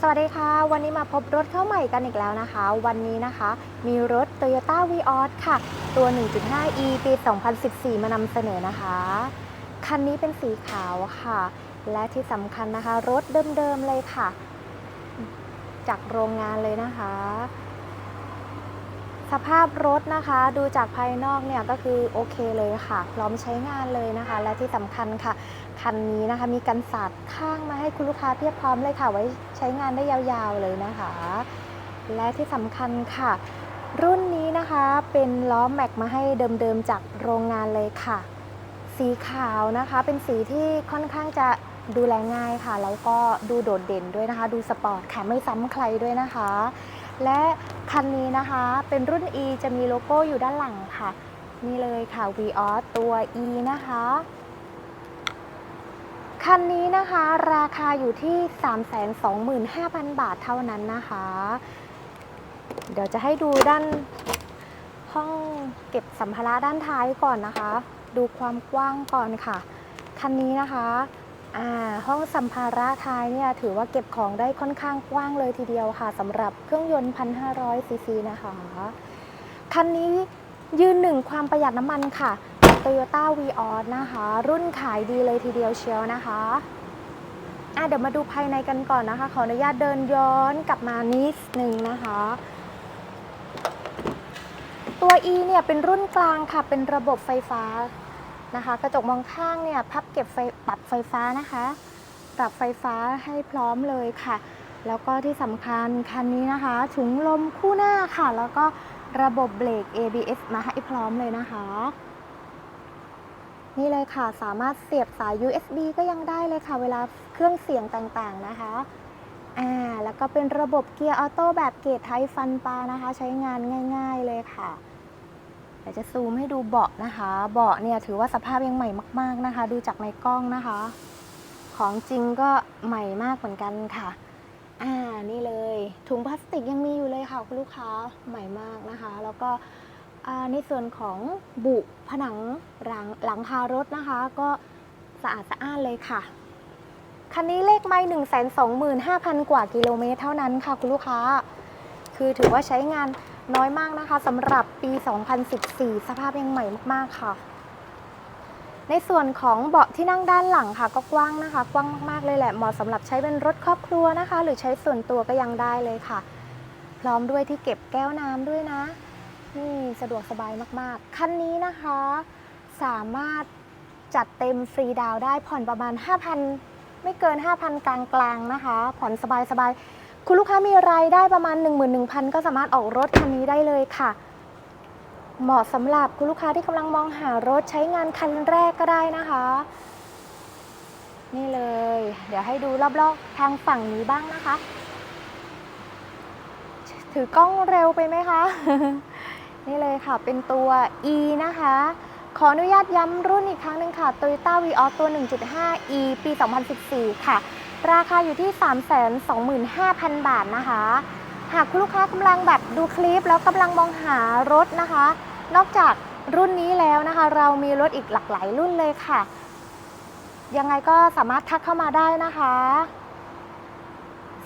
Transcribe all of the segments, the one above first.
สวัสดีค่ะ วันนี้มาพบรถเข้าใหม่กันอีกแล้วนะคะ วันนี้นะคะ มีรถ Toyota Vios ค่ะ ตัว 1.5e ปี 2014 มานำเสนอนะคะ คันนี้เป็นสีขาวค่ะ และที่สำคัญนะคะ รถเดิมๆเลยค่ะ จากโรงงานเลยนะคะ สภาพรถนะคะดูจากภายนอกเนี่ยก็คือโอเคเลยค่ะ พร้อมใช้งานเลยนะคะ และที่สำคัญค่ะ คันนี้นะคะ มีกันสาดข้างมาให้คุณลูกค้าเพียบพร้อมเลยค่ะ ไว้ใช้งานได้ยาวๆเลยนะคะ และที่สำคัญค่ะ รุ่นนี้นะคะเป็นล้อแม็กมาให้เดิมๆจากโรงงานเลยค่ะ สีขาวนะคะ เป็นสีที่ค่อนข้างจะดูแลง่ายค่ะ แล้วก็ดูโดดเด่นด้วยนะคะ ดูสปอร์ตค่ะ ไม่ซ้ำใครด้วยนะคะ และคันนี้นะคะเป็นรุ่น E จะมีโลโก้อยู่ด้านหลังค่ะ นี่เลยค่ะ Vios ตัว E นะคะ คันนี้นะคะราคาอยู่ที่ 325,000 บาทเท่านั้นนะคะ เดี๋ยวจะให้ดูด้านห้องเก็บสัมภาระด้านท้ายก่อนนะคะ ดูความกว้างก่อนค่ะ คันนี้นะคะห้องสัมภาระท้ายเนี่ยถือว่าเก็บของได้ค่อนข้างกว้างเลยทีเดียวค่ะสำหรับเครื่องยนต์ 1,500ซีซีนะคะ คันนี้ยืนหนึ่งความประหยัดน้ำมันค่ะ Toyota Vios นะคะ รุ่นขายดีเลยทีเดียวเชียวนะคะอะเดี๋ยวมาดูภายในกันก่อนนะคะ ขออนุญาตเดินย้อนกลับมานิดนึงนะคะ ตัว E เนี่ยเป็นรุ่นกลางค่ะ เป็นระบบไฟฟ้านะคะ กระจกมองข้างเนี่ยพับเก็บไฟปรับไฟฟ้านะคะ ปรับไฟฟ้าให้พร้อมเลยค่ะ แล้วก็ที่สำคัญคันนี้นะคะ ถุงลมคู่หน้าค่ะ แล้วก็ระบบเบรก ABS มาให้พร้อมเลยนะคะ นี่เลยค่ะสามารถเสียบสาย USB ก็ยังได้เลยค่ะ เวลาเครื่องเสียงต่างๆนะคะอ่าแล้วก็เป็นระบบเกียร์ออโต้แบบเกตไทฟันปลานะคะ ใช้งานง่าย ๆเลยค่ะเดี๋ยวจะซูมให้ดูเบาะนะคะ เบาะเนี่ยถือว่าสภาพยังใหม่มาก ๆนะคะ ดูจากในกล้องนะคะ ของจริงก็ใหม่มากเหมือนกันค่ะอ่านี่เลย ถุงพลาสติกยังมีอยู่เลยค่ะคุณลูกค้าใหม่มากนะคะ แล้วก็ ในส่วนของบุผนังหลังหลังคารถนะคะ ก็สะอาดสะอ้านเลยค่ะ คันนี้เลขไม่1 2 5 0 0 0กว่ากิโลเมตรเท่านั้นค่ะคุณลูกค้า คือถือว่าใช้งานน้อยมากนะคะสำหรับปี 2014 สภาพยังใหม่มากๆค่ะ ในส่วนของเบาะที่นั่งด้านหลังค่ะ ก็กว้างนะคะ กว้างมากๆเลยแหละเหมาะสำหรับใช้เป็นรถครอบครัวนะคะ หรือใช้ส่วนตัวก็ยังได้เลยค่ะ พร้อมด้วยที่เก็บแก้วน้ำด้วยนะ นี่สะดวกสบายมากๆ คันนี้นะคะสามารถจัดเต็มฟรีดาวได้ผ่อนประมาณ 5,000 ไม่เกิน 5,000 กลางๆนะคะ ผ่อนสบายๆ คุณลูกค้ามีรายได้ประมาณ 11,000 ก็สามารถออกรถคันนี้ได้เลยค่ะ เหมาะสำหรับคุณลูกค้าที่กำลังมองหารถใช้งานคันแรกก็ได้นะคะ นี่เลย เดี๋ยวให้ดูรอบๆทางฝั่งนี้บ้างนะคะ ถือกล้องเร็วไปไหมคะ นี่เลยค่ะ เป็นตัว E นะคะ ขออนุญาตย้ำรุ่นอีกครั้งหนึ่งค่ะ Toyota Vios ตัว 1.5e ปี 2014 ค่ะ ราคาอยู่ที่ 325,000 บาทนะคะ หากคุณลูกค้ากำลังแบบดูคลิปแล้วกำลังมองหารถนะคะ นอกจากรุ่นนี้แล้วนะคะ เรามีรถอีกหลากหลายรุ่นเลยค่ะ ยังไงก็สามารถทักเข้ามาได้นะคะ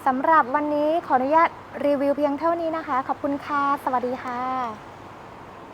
สำหรับวันนี้ขออนุญาตรีวิวเพียงเท่านี้นะคะ ขอบคุณค่ะ สวัสดีค่ะ